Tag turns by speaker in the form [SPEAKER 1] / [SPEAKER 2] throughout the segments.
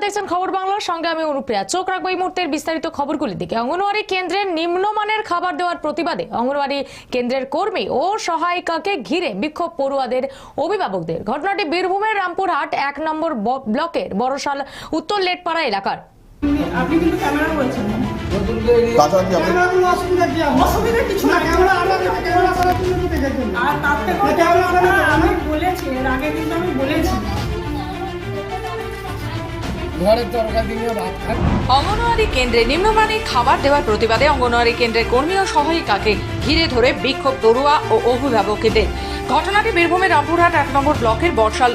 [SPEAKER 1] দেখছেন খবর বাংলার সঙ্গে আমি অনুপ্রিয়া। চোখ রাখব এই মুহূর্তের বিস্তারিত খবরগুলি দিকে। অঙ্গনওয়াড়ি কেন্দ্রের নিম্নমানের খাবার দেওয়ার প্রতিবাদে অঙ্গনওয়াড়ি কেন্দ্রের কর্মী ও সহায়িকাকে ঘিরে বিক্ষোভ পড়ুয়াদের অভিভাবকদের। ঘটনাটি বীরভূমের রামপুরহাট এক নম্বর ব্লকের বড়শাল উত্তর লেটপাড়া এলাকার।
[SPEAKER 2] আপনি কিন্তু ক্যামেরা করেছেন
[SPEAKER 3] তাছাড়া কি আপনি
[SPEAKER 4] ক্যামেরাগুলো অসুবিধা কি? আমার?
[SPEAKER 2] অসুবিধা কিছু না
[SPEAKER 4] ক্যামেরা আমাদের ক্যামেরা করার জন্য তো দেখেছেন।
[SPEAKER 2] আর তার থেকে
[SPEAKER 4] এটা আমরা
[SPEAKER 2] কথা
[SPEAKER 4] আমরা-
[SPEAKER 2] আমি বলেছি।
[SPEAKER 5] অঙ্গনওয়াড়ি কেন্দ্রে নিম্নমানের খাবার দেওয়ার প্রতিবাদে অঙ্গনওয়াড়ি কেন্দ্রের কর্মী ও সহায়িকাকে ঘিরে ধরে বিক্ষোভ তরুয়া ও অভিভাবকদের। ঘটনাটি বীরভূমের রামপুরহাট এক নম্বর ব্লকের বর্ষাল,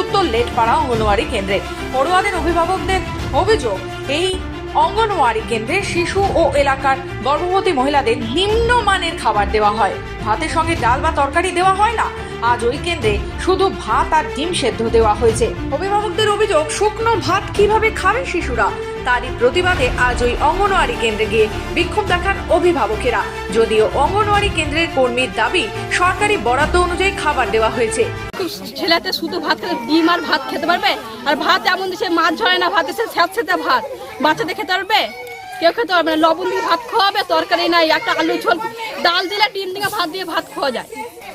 [SPEAKER 5] উত্তর লেটপাড়া অঙ্গনওয়াড়ি কেন্দ্রে। পড়ুয়াদের অভিভাবকদের অভিযোগ, এই অঙ্গনওয়াড়ি কেন্দ্রে শিশু ও এলাকার গর্ভবতী মহিলাদের নিম্নমানের খাবার দেওয়া হয়। ভাতের সঙ্গে ডাল বা তরকারি দেওয়া হয় না। আজ ওই কেন্দ্রে শুধু ভাত আর ডিম সেদ্ধ দেওয়া হয়েছে। অভিভাবকদের অভিযোগ, শুকনো ভাত কীভাবে খাবে শিশুরা? তারই প্রতিবাদে আজ ওই অঙ্গনওয়াড়ি কেন্দ্রে গিয়ে বিক্ষোভ দেখান অভিভাবকেরা। যদিও অঙ্গনওয়াড়ি কেন্দ্রের কর্মীর দাবি, সরকারি বরাদ্দ অনুযায়ী খাবার দেওয়া হয়েছে।
[SPEAKER 6] ছেলেতে শুধু ভাত ডিম আর ভাত খেতে পারবে? আর ভাত এমন দিচ্ছে মাছ ঝরে না, ভাত এসে স্যাঁত স্যাঁতে ভাত। বাচ্চাদের খেতে পারবে? কেউ খেতে পারবে না। লবণ দিয়ে ভাত খাওয়াবে, তরকারি নাই, একটা আলু ঝোল। ডাল দিলে ডিম দিয়ে ভাত দিয়ে ভাত খাওয়া যায়।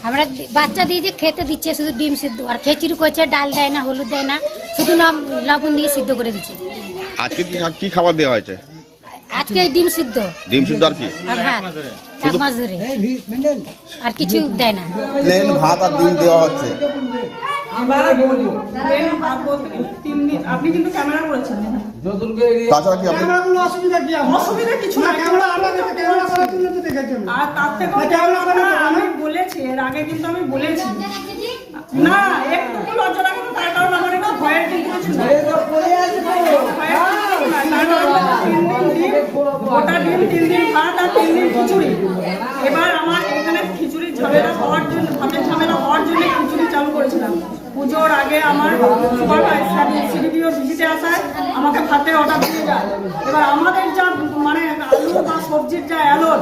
[SPEAKER 7] আমরা বাচ্চা দিয়ে যে খেতে দিচ্ছে শুধু ডিম সিদ্ধ। আর খেচুড়ি করছে ডাল দেয় না হলুদ দেয় না শুধু লব- লবণ দিয়ে সিদ্ধ করে দিচ্ছে।
[SPEAKER 3] আজকে কি কি খাবার দেওয়া হয়েছে?
[SPEAKER 7] আজকে এই ডিম সিদ্ধ।
[SPEAKER 3] ডিম সিদ্ধ আর কি?
[SPEAKER 7] আর ভাত। এক মাস ধরে। আর কিছু দেয় না।
[SPEAKER 3] প্লেন ভাত আর ডিম দেওয়া হচ্ছে।
[SPEAKER 2] এবার বলব ট্রেন ভাত বলতে তিন দিন আপনি কিন্তু ক্যামেরা করেছেন
[SPEAKER 3] তাছাড়া কি আপনি
[SPEAKER 4] অসুবিধা কি? আমার?
[SPEAKER 2] অসুবিধা কিছু না।
[SPEAKER 4] ক্যামেরা আমাদের ক্যামেরা করার জন্য তো দেখেছেন।
[SPEAKER 2] আর তার থেকে
[SPEAKER 4] আমরা
[SPEAKER 2] কথা
[SPEAKER 4] আমরা-
[SPEAKER 2] আমি বলেছি এর আগে কিন্তু আমি বলেছি। না একটু লজ্জা লাগে না তার কারণ আমার একটু ভয়ের কিন্তু দিন গোটা ডিম তিন দিন ভাত আর তিন দিন খিচুড়ি। এবার আমার এখানে খিচুড়ি ঝামেলা হওয়ার জন্য ভাতের ঝামেলা হওয়ার জন্য খিচুড়ি চালু করেছিলাম। পুজোর আগে আমার সুপারভাইজার সিডিপিও ভিজিটে আসায় আমাকে ভাতে অর্ডার দিয়ে যায়। এবার আমাদের যা মানে বা সবজির যা অ্যালোট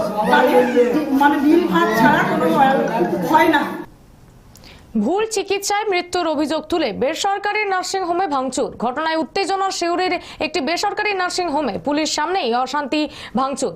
[SPEAKER 2] মানে ডিম ভাত ছাড়া কোনো হয় না।
[SPEAKER 1] ভুল চিকিৎসায় মৃত্যুর অভিযোগ তুলে বেসরকারি নার্সিং হোমে ভাঙচুর। ঘটনায় উত্তেজনা শিউরের একটি বেসরকারি নার্সিং হোমে পুলিশ সামনেই অশান্তি ভাঙচুর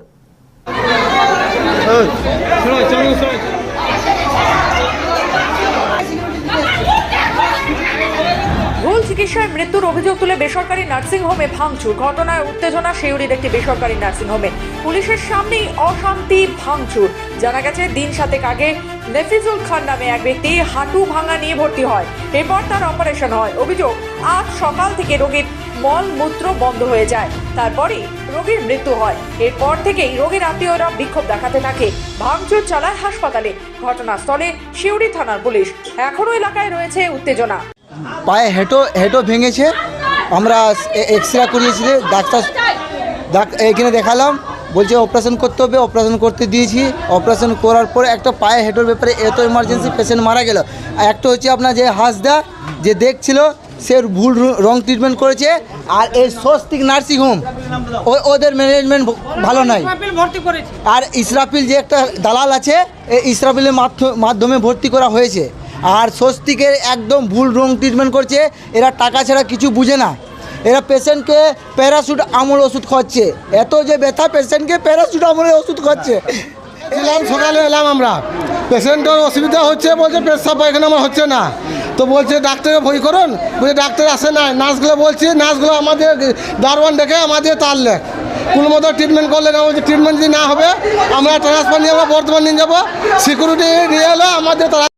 [SPEAKER 5] ভুল চিকিৎসায় মৃত্যুর অভিযোগ তুলে বেসরকারি নার্সিং হোমে ভাঙচুর। ঘটনায় উত্তেজনা শিউরির একটি বেসরকারি নার্সিং হোমে। পুলিশের সামনেই অশান্তি, ভাঙচুর। জানা গেছে, দিন সাতেক আগে নেফিজুল খান নামে এক ব্যক্তি হাঁটু ভাঙা নিয়ে ভর্তি হয়। এরপর তার অপারেশন হয়। অভিযোগ, আজ সকাল থেকে রোগীর মল মূত্র বন্ধ হয়ে যায়। তারপরেই রোগীর মৃত্যু হয়। এরপর থেকেই রোগীর আত্মীয়রা বিক্ষোভ দেখাতে থাকে। ভাঙচুর চালায় হাসপাতালে। ঘটনাস্থলে শিউরি থানার পুলিশ। এখনও এলাকায় রয়েছে উত্তেজনা।
[SPEAKER 8] পায়ে হেঁটো হেঁটো ভেঙেছে। আমরা এক্স রে করিয়েছি ডাক্তার ডাক- এখানে দেখালাম। বলছে অপারেশন করতে হবে অপারেশন করতে দিয়েছি। অপারেশন করার পরে একটা পায়ে হেঁটোর ব্যাপারে এত ইমার্জেন্সি পেশেন্ট মারা গেল। আর একটা হচ্ছে আপনার যে হাসদা যে দেখছিল, সে ভুল র- ট্রিটমেন্ট করেছে, আর এই স্বস্তিক নার্সিং হোম ওদের ম্যানেজমেন্ট ভালো নাই। আর ইসরাফিল যে একটা দালাল আছে, এই ইসরাফিলের মাধ্য- মাধ্যমে ভর্তি করা হয়েছে। আর স্বস্তিকের একদম ভুল রং ট্রিটমেন্ট করছে। এরা টাকা ছাড়া কিছু বুঝে না। এরা পেশেন্টকে প্যারাসুট আমল ওষুধ খাচ্ছে এত যে ব্যথা পেশেন্টকে প্যারাসুট আমলের ওষুধ খাচ্ছে
[SPEAKER 9] এলাম, সকালে এলাম আমরা। পেশেন্টের অসুবিধা হচ্ছে বলছে পেশাব পায়খানা আমার হচ্ছে না। তো বলছে, ডাক্তারকে ভয় করুন। বলছে, ডাক্তার আসে না। নার্সগুলো বলছে, নার্সগুলো আমাদের দারোয়ান ডেকে আমাদের তারলে কোনো মতো ট্রিটমেন্ট করলে না, বলছে ট্রিটমেন্ট যদি না হবে, আমরা ট্রান্সফার নিয়ে আমরা বর্তমান নিয়ে যাব। সিকিউরিটি নিয়ে এলো আমাদের তারা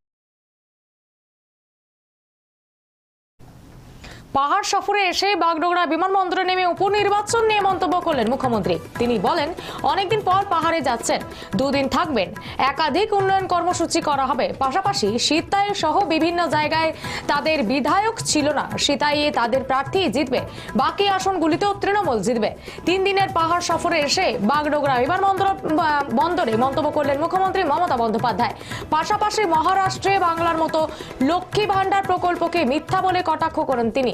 [SPEAKER 1] পাহাড় সফরে এসে বাগডোগরা বিমানবন্দরে নেমে উপনির্বাচন নিয়ে মন্তব্য করলেন মুখ্যমন্ত্রী। তিনি বলেন, অনেকদিন পর পাহাড়ে যাচ্ছেন, দুদিন থাকবেন। একাধিক উন্নয়ন কর্মসূচি করা হবে। পাশাপাশি শীতাই সহ বিভিন্ন জায়গায় তাদের বিধায়ক ছিল না। শীতাইয়ে তাদের প্রার্থী জিতবে। বাকি আসনগুলিতেও তৃণমূল জিতবে। তিন দিনের পাহাড় সফরে এসে বাগডোগরা বিমানবন্দর বন্দরে মন্তব্য করলেন মুখ্যমন্ত্রী মমতা বন্দ্যোপাধ্যায়। পাশাপাশি মহারাষ্ট্রে বাংলার মতো লক্ষ্মী ভাণ্ডার প্রকল্পকে মিথ্যা বলে কটাক্ষ করেন তিনি।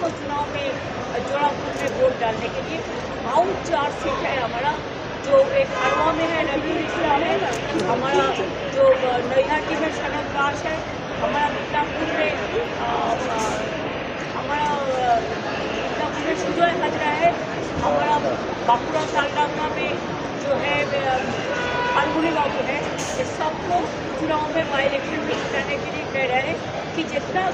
[SPEAKER 10] उसको चुनाव में जोड़ापुर में वोट डालने के लिए और चार सीट है हमारा, जो एक हरवा में है रवि मिश्रा है हमारा जो नैहाटी में सनत दास है, हमारा मिदनापुर में हमारा मिदनापुर में सुजय हजरा है, हमारा बांकुड़ा तालडांगा में जो है फाल्गुनी बाबू है, ये सबको चुनाव में बाई इलेक्शन में जिताने के लिए कह रहे हैं कि जितना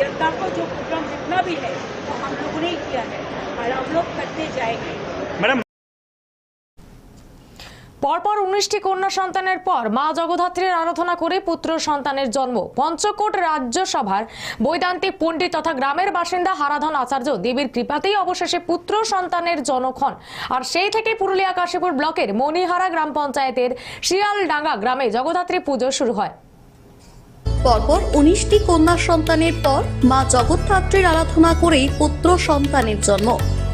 [SPEAKER 10] जनता को जो प्रोग्राम जितना भी है वो हम लोगों ने ही किया है और हम लोग करते जाएंगे
[SPEAKER 1] পরপর উনিশটি কন্যা সন্তানের পর মা জগধাত্রীর আরাধনা করে পুত্র সন্তানের জন্ম পঞ্চকোট রাজ্যসভার বৈদান্তিক পণ্ডিত তথা গ্রামের বাসিন্দা হারাধন আচার্য দেবীর কৃপাতেই অবশেষে পুত্র সন্তানের জনক হন আর সেই থেকে পুরুলিয়া কাশীপুর ব্লকের মণিহারা গ্রাম পঞ্চায়েতের শিয়ালডাঙ্গা গ্রামে জগধাত্রী পুজো শুরু হয়
[SPEAKER 11] পরপর উনিশটি কন্যা সন্তানের পর মা জগৎধাত্রীর আরাধনা করেই পুত্র সন্তানের জন্ম।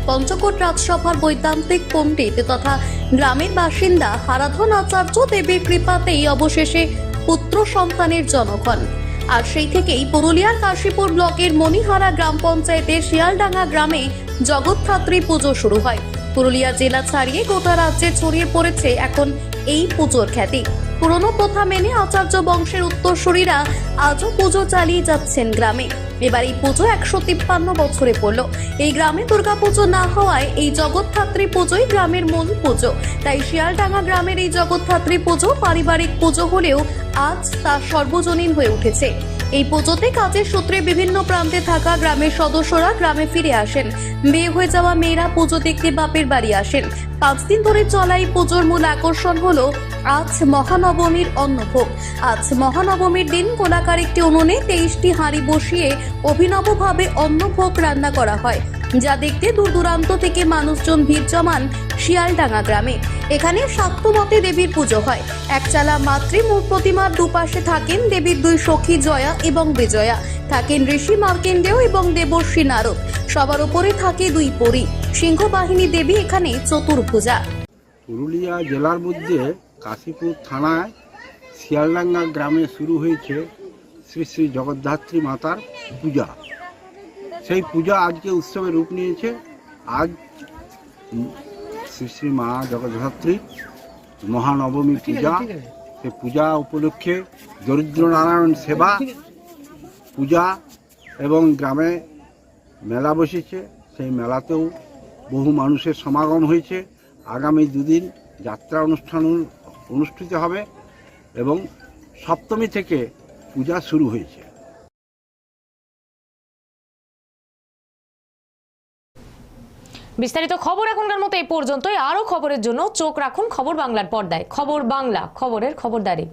[SPEAKER 11] পঞ্চকোট রাজসভার বৈদান্তিক পণ্ডিত তথা গ্রামের বাসিন্দা হারাধন আচার্য দেবীর কৃপাতেই অবশেষে পুত্র সন্তানের জনক হন। আর সেই থেকেই পুরুলিয়ার কাশীপুর ব্লকের মণিহারা গ্রাম পঞ্চায়েতের শিয়ালডাঙ্গা গ্রামে জগৎধাত্রী পুজো শুরু হয়। পুরুলিয়া জেলা ছাড়িয়ে গোটা রাজ্যে ছড়িয়ে পড়েছে এখন এই পুজোর খ্যাতি। পুরনো প্রথা মেনে আচার্য বংশের উত্তরসূরিরা আজও পুজো চালিয়ে যাচ্ছেন গ্রামে। এবার এই পুজো একশো তিপ্পান্ন বছরে পড়ল। এই গ্রামে দুর্গাপুজো না হওয়ায় এই জগৎধাত্রী পুজোই গ্রামের মূল পুজো। তাই শিয়ালডাঙ্গা গ্রামের এই জগৎধাত্রী পুজো পারিবারিক পুজো হলেও আজ তা সর্বজনীন হয়ে উঠেছে। এই পুজোতে কাজের সূত্রে বিভিন্ন প্রান্তে থাকা গ্রামের সদস্যরা গ্রামে ফিরে আসেন। বিয়ে হয়ে যাওয়া মেয়েরা পুজো দেখতে বাপের বাড়ি আসেন। পাঁচ দিন ধরে চলা এই পুজোর মূল আকর্ষণ হলো আজ মহানবমীর অন্নভোগ। আজ মহানবমীর দিন গোলাকার একটি উনুনে তেইশটি হাঁড়ি বসিয়ে অভিনবভাবে অন্নভোগ রান্না করা হয়, যা দেখতে দূর দূরান্ত থেকে মানুষজন ভিড় জমান শিয়ালডাঙ্গা গ্রামে। এখানে শাক্তমতে দেবীর পুজো হয়। একচালা মাতৃ প্রতিমার দুপাশে থাকেন দেবীর দুই সখী জয়া এবং বিজয়া। থাকেন ঋষি মার্কেন্ডেয় এবং দেবর্ষী নারদ। সবার উপরে থাকে দুই পরী। সিংহবাহিনী দেবী এখানে চতুর্ভুজা।
[SPEAKER 12] পুরুলিয়া জেলার মধ্যে কাশীপুর থানায় শিয়ালডাঙ্গা গ্রামে শুরু হয়েছে শ্রী শ্রী জগদ্ধাত্রী মাতার পূজা। সেই পূজা আজকে উৎসবে রূপ নিয়েছে। আজ শ্রী শ্রী মা জগদ্ধাত্রী মহানবমী পূজা। সেই পূজা উপলক্ষে দরিদ্র নারায়ণ সেবা পূজা এবং গ্রামে মেলা বসেছে। সেই মেলাতেও বহু মানুষের সমাগম হয়েছে। আগামী দুদিন যাত্রা অনুষ্ঠান অনু- অনুষ্ঠিত হবে এবং সপ্তমী থেকে পূজা শুরু হয়েছে।
[SPEAKER 1] বিস্তারিত খবর এখনকার মতো এই পর্যন্তই। আরও খবরের জন্য চোখ রাখুন খবর বাংলার পর্দায়। খবর বাংলা, খবরের খবরদারি।